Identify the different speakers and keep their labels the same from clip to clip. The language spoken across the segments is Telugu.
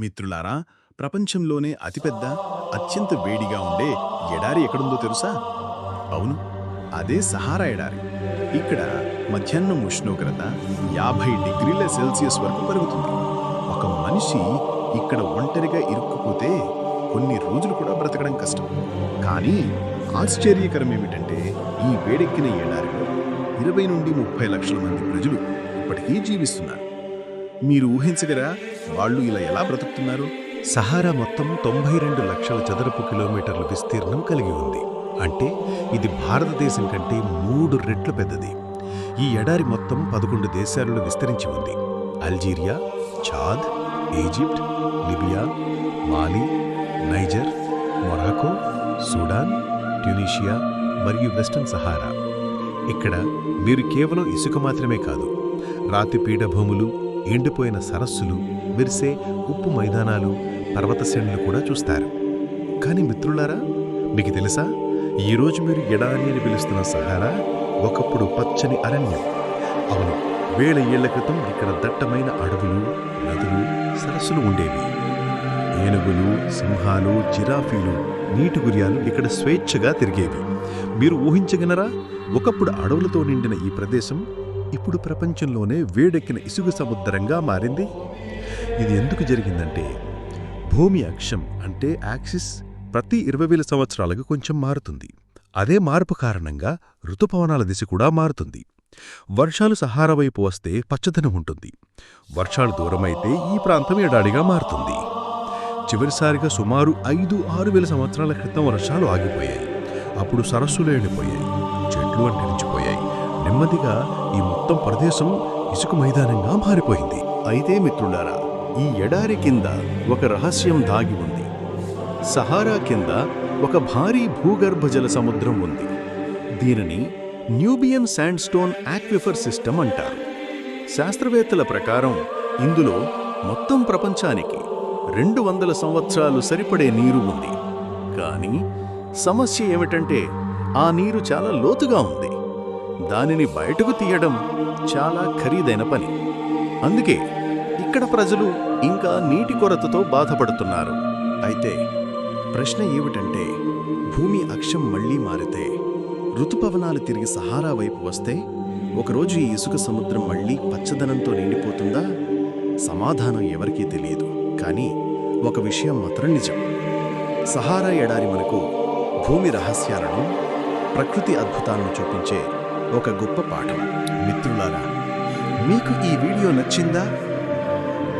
Speaker 1: మిత్రులారా ప్రపంచంలోనే అతిపెద్ద అత్యంత వేడిగా ఉండే ఎడారి ఎక్కడుందో తెలుసా? అవును అదే సహారా ఎడారి. ఇక్కడ మధ్యాహ్నం ఉష్ణోగ్రత యాభై డిగ్రీల సెల్సియస్ వరకు పెరుగుతుంది. ఒక మనిషి ఇక్కడ ఒంటరిగా ఇరుక్కుపోతే కొన్ని రోజులు కూడా బ్రతకడం కష్టం. కానీ ఆశ్చర్యకరం ఏమిటంటే ఈ వేడెక్కిన ఏడారిలో ఇరవై నుండి ముప్పై లక్షల మంది ప్రజలు ఇప్పటికీ జీవిస్తున్నారు. మీరు ఊహించగరా వాళ్ళు ఇలా ఎలా బ్రతుకుతున్నారు?
Speaker 2: సహారా మొత్తం తొంభై రెండు లక్షల చదరపు కిలోమీటర్ల విస్తీర్ణం కలిగి ఉంది. అంటే ఇది భారతదేశం కంటే మూడు రెట్లు పెద్దది. ఈ ఎడారి మొత్తం పదకొండు దేశాలలో విస్తరించి ఉంది. Algeria Chad Egypt Libya Mali Niger Morocco Sudan Tunisia మరియు వెస్టర్న్ సహారా. ఇక్కడ మీరు కేవలం ఇసుక మాత్రమే కాదు రాతి పీఠభూములు ఎండిపోయిన సరస్సులు విరిసే ఉప్పు మైదానాలు పర్వతశ్రేణులు కూడా చూస్తారు. కానీ మిత్రులారా మీకు తెలుసా? ఈరోజు మీరు ఎడారి అని పిలుస్తున్న సహారా? ఒకప్పుడు పచ్చని అరణ్యం. అవును వేల ఏళ్ళ క్రితం ఇక్కడ దట్టమైన అడవులు నదులు సరస్సులు ఉండేవి. ఏనుగులు సింహాలు జిరాఫీలు నీటి గురియాలు ఇక్కడ స్వేచ్ఛగా తిరిగేవి. మీరు ఊహించగలరా? ఒకప్పుడు అడవులతో నిండిన ఈ ప్రదేశం ఇప్పుడు ప్రపంచంలోనే వేడెక్కిన ఇసుక సముద్రంగా మారింది. ఇది ఎందుకు జరిగిందంటే భూమి అక్షం అంటే యాక్సిస్ ప్రతి ఇరవై వేల సంవత్సరాలకు కొంచెం మారుతుంది. అదే మార్పు కారణంగా ఋతుపవనాల దిశ కూడా మారుతుంది. వర్షాలు సహారా వైపు వస్తే పచ్చదనం ఉంటుంది. వర్షాలు దూరమైతే ఈ ప్రాంతం ఎడాడిగా మారుతుంది. చివరిసారిగా సుమారు ఐదు ఆరు వేల సంవత్సరాల క్రితం వర్షాలు ఆగిపోయాయి. అప్పుడు సరస్సులు ఎండిపోయాయి చెట్లు అంటించిపోయాయి నెమ్మదిగా ఈ మొత్తం ప్రదేశం ఇసుక మైదానంగా మారిపోయింది.
Speaker 1: అయితే మిత్రులారా ఈ ఎడారి కింద ఒక రహస్యం దాగి ఉంది. సహారా కింద ఒక భారీ భూగర్భ జల సముద్రం ఉంది. దీనిని న్యూబియన్ శాండ్స్టోన్ ఆక్విఫర్ సిస్టమ్ అంటారు. శాస్త్రవేత్తల ప్రకారం ఇందులో మొత్తం ప్రపంచానికి రెండు వందల సంవత్సరాలు సరిపడే నీరు ఉంది. కానీ సమస్య ఏమిటంటే ఆ నీరు చాలా లోతుగా ఉంది. దానిని బయటకు తీయడం చాలా ఖరీదైన పని. అందుకే ఇక్కడ ప్రజలు ఇంకా నీటి కొరతతో బాధపడుతున్నారు. అయితే ప్రశ్న ఏమిటంటే భూమి అక్షం మళ్ళీ మారితే ఋతుపవనాలు తిరిగి సహారా వైపు వస్తే ఒకరోజు ఈ ఇసుక సముద్రం మళ్ళీ పచ్చదనంతో నిండిపోతుందా? సమాధానం ఎవరికీ తెలియదు. కానీ ఒక విషయం మాత్రం నిజం. సహారా ఎడారి మనకు భూమి రహస్యాలను ప్రకృతి అద్భుతాలను చూపించే ఒక గొప్ప పాఠం. మిత్రులారా మీకు ఈ వీడియో నచ్చిందా?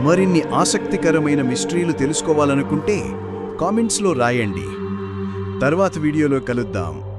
Speaker 1: మరిన్ని ఆసక్తికరమైన మిస్టరీలు తెలుసుకోవాలనుకుంటే కామెంట్స్లో రాయండి. తర్వాత వీడియోలో కలుద్దాం.